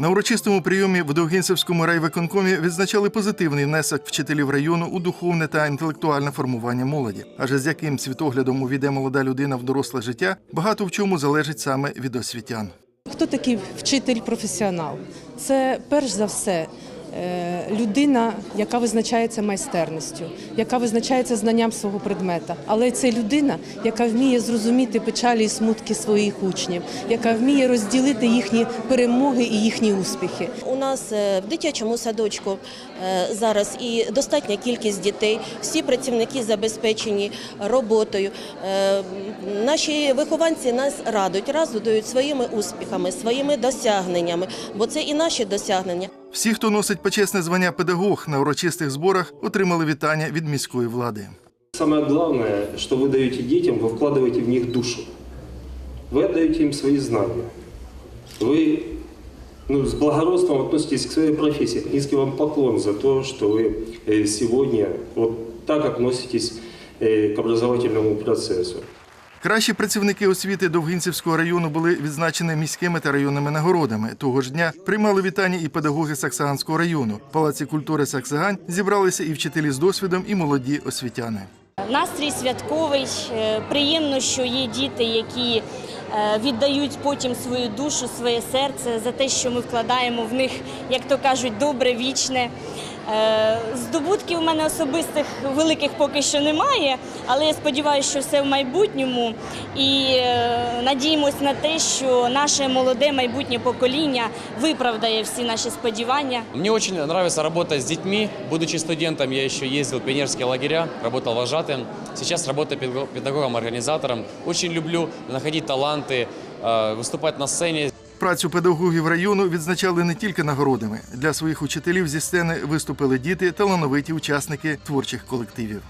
На урочистому прийомі в Довгинцевському райвиконкомі відзначали позитивний внесок вчителів району у духовне та інтелектуальне формування молоді. Адже з яким світоглядом увійде молода людина в доросле життя, багато в чому залежить саме від освітян. Хто такий вчитель-професіонал? Це перш за все людина, яка визначається майстерністю, яка визначається знанням свого предмета. Але це людина, яка вміє зрозуміти печалі і смутки своїх учнів, яка вміє розділити їхні перемоги і їхні успіхи. У нас е, в дитячому садочку е, зараз і достатня кількість дітей. Всі працівники забезпечені роботою. Е, Наші вихованці нас радують, радують своїми успіхами, своїми досягненнями, бо це і наші досягнення. Всі, хто носить почесне звання педагог на урочистих зборах, отримали вітання від міської влади. Самое главное, что вы даете детям, вы вкладываете в них душу. Вы отдаете им свои знания. Вы ну, с благородством относитесь к своей профессии. Низкий вам поклон за то, что вы э, сегодня вот так относитесь э, к образовательному процессу. Кращі працівники освіти Довгинцівського району були відзначені міськими та районними нагородами. Того ж дня приймали вітання і педагоги Саксаганського району. В Палаці культури Саксагань зібралися і вчителі з досвідом, і молоді освітяни. Настрій святковий. Е, Приємно, що є діти, які е, віддають потім свою душу, своє серце за те, що ми вкладаємо в них, як то кажуть, добре, вічне. Е, Здобутків у мене особистих великих поки що немає, але я сподіваюся, що все в майбутньому. І е, надіємось на те, що наше молоде майбутнє покоління виправдає всі наші сподівання. Мне очень нравится работать с детьми. Будучи студентом, я еще ездил в пионерские лагеря, работал вожатым. Сейчас работаю педагог- педагогом-организатором. Очень люблю находить таланты, э, выступать на сцене. Працю педагогів району відзначали не тільки нагородами. Для своїх учителів зі сцени виступили діти, талановиті учасники творчих колективів.